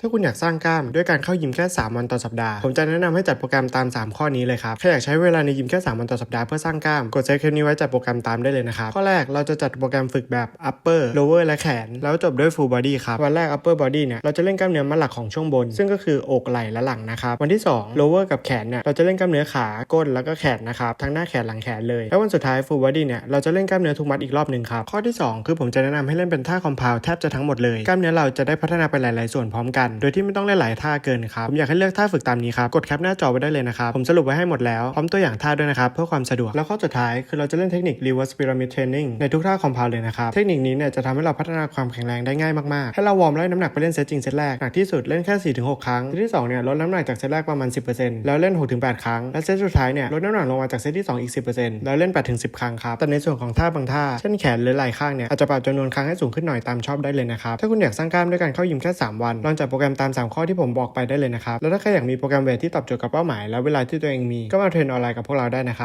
ถ้าคุณอยากสร้างกล้ามด้วยการเข้ายิมแค่ 3 วันต่อสัปดาห์ ผมจะแนะนำให้จัดโปรแกรมตาม 3 ข้อนี้เลยครับ ถ้าอยากใช้เวลาในยิมแค่ 3 วันต่อสัปดาห์เพื่อสร้างกล้าม กดเซฟคลิปนี้ไว้จัดโปรแกรมตามได้เลยนะครับ ข้อแรกเราจะจัดโปรแกรมฝึกแบบ upper lower และแขน แล้วจบด้วย full body ครับ วันแรก upper body เนี่ย เราจะเล่นกล้ามเนื้อมัดหลักของช่วงบน ซึ่งก็คืออกไหล่และหลังนะครับ วันที่ 2 lower กับแขนเนี่ย เราจะเล่นกล้ามเนื้อขา ก้น แล้วก็แขนนะครับ ทั้งหน้าแขนหลังแขนเลย แล้ววันสุดท้าย full body เนี่ย เราจะเล่นกล้ามเนื้อทุกมัดอีกรอบหนึ่งครับ ข้อที่ 2 คือผมจะแนะนำให้เล่นเป็นท่า compound แทบจะทั้งหมดเลยกล้ามเนื้อเราจะได้พัฒนาไปหลาย ๆ ส่วนพร้อมกันโดยที่ไม่ต้องเล่นหลายท่าเกินครับ ผมอยากให้เลือกท่าฝึกตามนี้ครับ กดแคปหน้าจอไว้ได้เลยนะครับ ผมสรุปไว้ให้หมดแล้ว พร้อมตัวอย่างท่าด้วยนะครับ เพื่อความสะดวก แล้วข้อสุดท้ายคือเราจะเล่นเทคนิค reverse pyramid training ในทุกท่า compound เลยนะครับ เทคนิคนี้เนี่ยจะทำให้เราพัฒนาความแข็งแรงได้ง่ายมากๆ ให้เราวอร์มไล่น้ำหนักไปเล่นเซตจริงเซตแรก หนักที่สุดเล่นแค่ 4-6 ครั้ง เซตที่2เนี่ยลดน้ำหนักจากเซตแรกประมาณ 10%แล้วเล่น 6-8 ครั้ง และเซตสุดท้ายเนี่ยลดน้ำหนักลงมาจากเซตที่ 2 อีก 10%แล้วเล่น 8-10 ครั้งครับ แต่ในส่วนของท่าบางท่า เช่นแขนหรือไหล่ข้างเนี่ยอาจจะปรับจำนวนครั้งให้สูงขึ้นหน่อยตามชอบได้เลยนะครับ ถ้าคุณอยากสร้างกล้ามด้วยการเข้ายิมแค่ 3 วันลองจัดโปรแกรมตาม 3 ข้อที่ผมบอกไปได้เลยนะครับ แล้วถ้าใครอยากมีโปรแกรมเวทที่ตอบโจทย์กับเป้าหมาย และเวลาที่ตัวเองมีก็มาเทรนออนไลน์กับพวกเราได้นะครับ